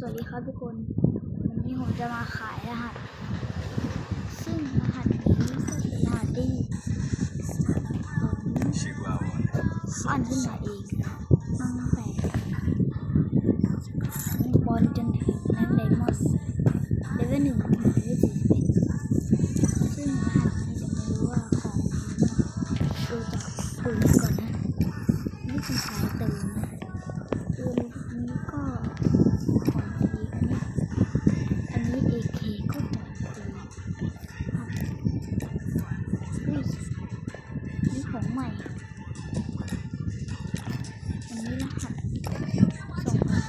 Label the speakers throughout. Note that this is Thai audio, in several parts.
Speaker 1: สวัสดีครับทุกคน วันนี้ผมจะมาขายรหัส ซึ่งรหัสนี้ก็เป็นรหัสที่ผมอ่านขึ้นมาเองตั้งแต่บอลจนถึงแรงไดมอนด์เลเวลหนึ่งถึงเลเวลสี่สิบเอ็ดซึ่งรหัสนี้จะไม่รู้ว่าของดูจากปืนก่อนนะนี่คือสายเติมนะปืนนี้ก็ของดีอันนี้ อันนี้ AK ก็ของดีอุ้ยนี่ ของใหม่อันนี้รหัสสองพัน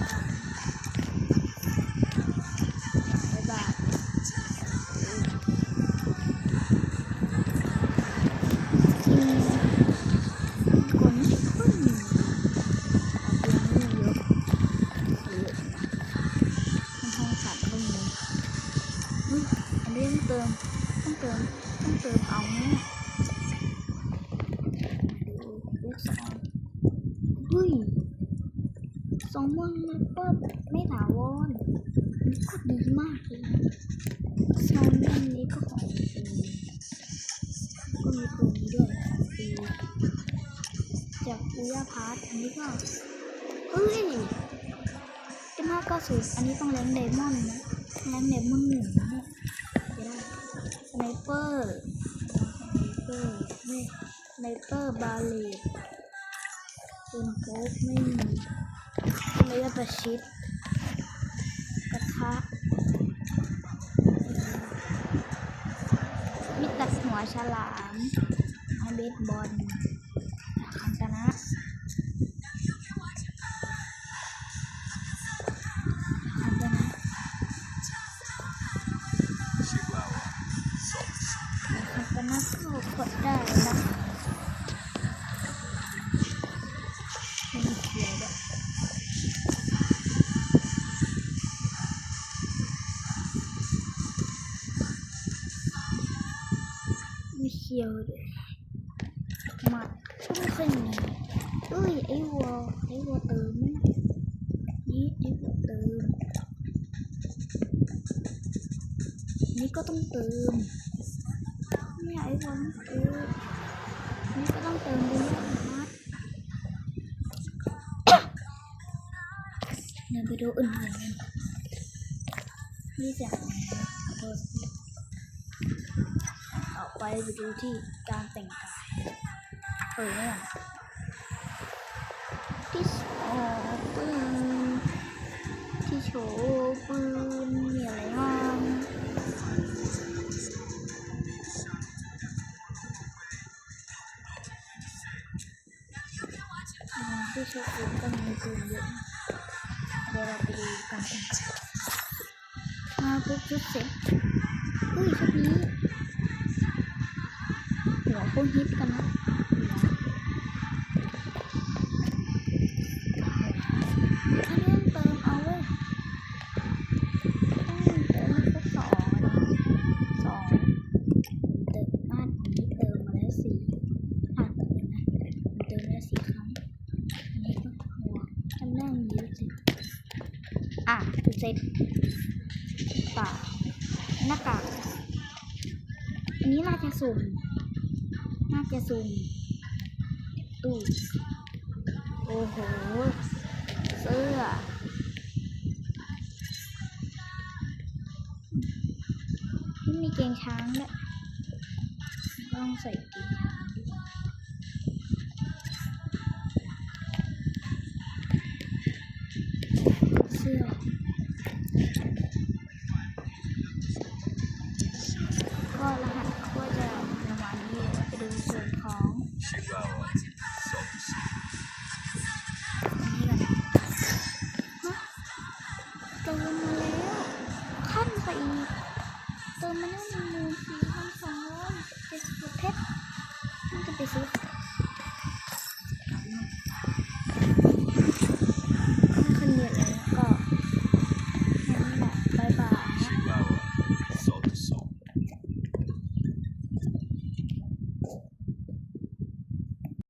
Speaker 1: บายบาทอืมคนไม่ค่ออาเพียงไม่เยอะเยอะมันห้องขาดก็มีอุ๊ยอันนี้ต้องเติมต้องเติมต้องเติมเอาเนี่ยดูลูกสองเฮ้ย สองมันมันก็ไม่ถาวรมันก็ดีมากเลยนะซองด้านนี้ก็ของฟรีก็มีตัวนี้ด้วยฟรีจากอุยาพาร์ทอันนี้ก็เฮ้ยเป็นห้าเก้าศูนย์อันนี้ต้องแรงไดมอนนะแรงไดมอนหนึ่งนะเนี่ยจะได้สไนเปอร์สไนเปอร์ไม่สไนเปอร์บาเลตปืนโป๊กไม่มี ไม่ได้ประชิดกระทะมีตัดหัวฉลามไม้เบสบอล มีเขียวด้วยหมัดก็ไม่ค่อยมีเอ้ยไอ้วัวไอ้วัวเติมไหมนี่ไอ้วัวเติม นี่ก็ต้องเติมเนี่ย ไปไปดูที่การแต่งกายเออเนี่ย ที่โชว์ปืนที่โชว์ปืนมีอะไรบ้างที่โชว์ปืนก็มีปืนเยอะเดี๋ยวเราไปดูกันมาปุ๊บชุดเสร็จ หัวโคตรฮิตกันนะอันนี้ต้องเติมเอาเว้ยต้องเติมสักสองอันนี้สองเติมบ้านนี้เติมมาแล้วสี่อะเติมนะเติมแล้วสี่ครั้งอันนี้ก็หัวทำหน้ามีสิอะเซ็ตปากหน้ากากอันนี้น่าจะสุ่ม น่าจะสุ่มตู้โอ้โห เสื้อไม่มีเกงช้างด้วยต้องใส่เกงช้างดีกว่าเสื้อ 不行。